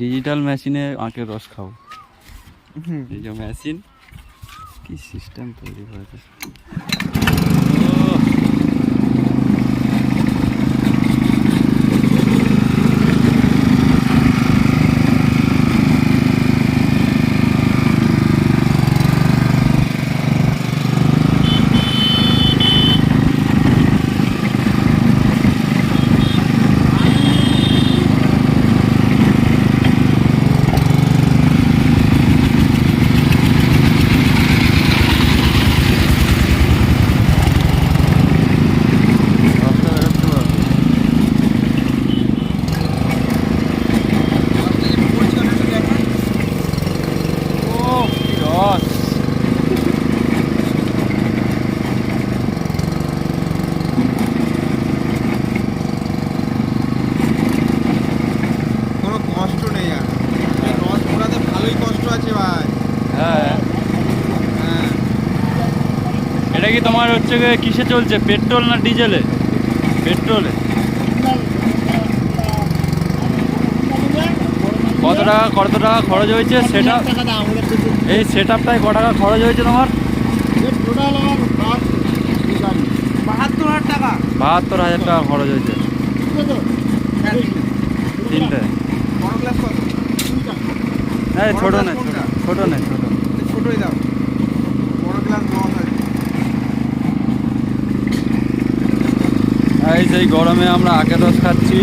Digital মেশিনে আঁকের রস খাও। এই যে মেশিন কি সিস্টেম তৈরি করেছে আছে ভাই। হ্যাঁ। হ্যাঁ। এটা কি তোমার হচ্ছে কিসে চলছে পেট্রোল না ডিজেলে? পেট্রোলে। কত টাকা কত টাকা খরচ হয়েছে সেটা? এই সেট আপটায় ক টাকা খরচ হয়েছে তোমার? বাহাত্তর হাজার টাকা। বাহাত্তর হাজার টাকা খরচ হয়েছে। তিনটে। বড় গ্লাস কত হ্যাঁ ছোট ছোটো ছোট নেই কোনটা? ছোটো নেই ছোটো। ছোটোই দাও। বড় গ্লাস আছে এই সেই গরমে আমরা আখের রস খাচ্ছি।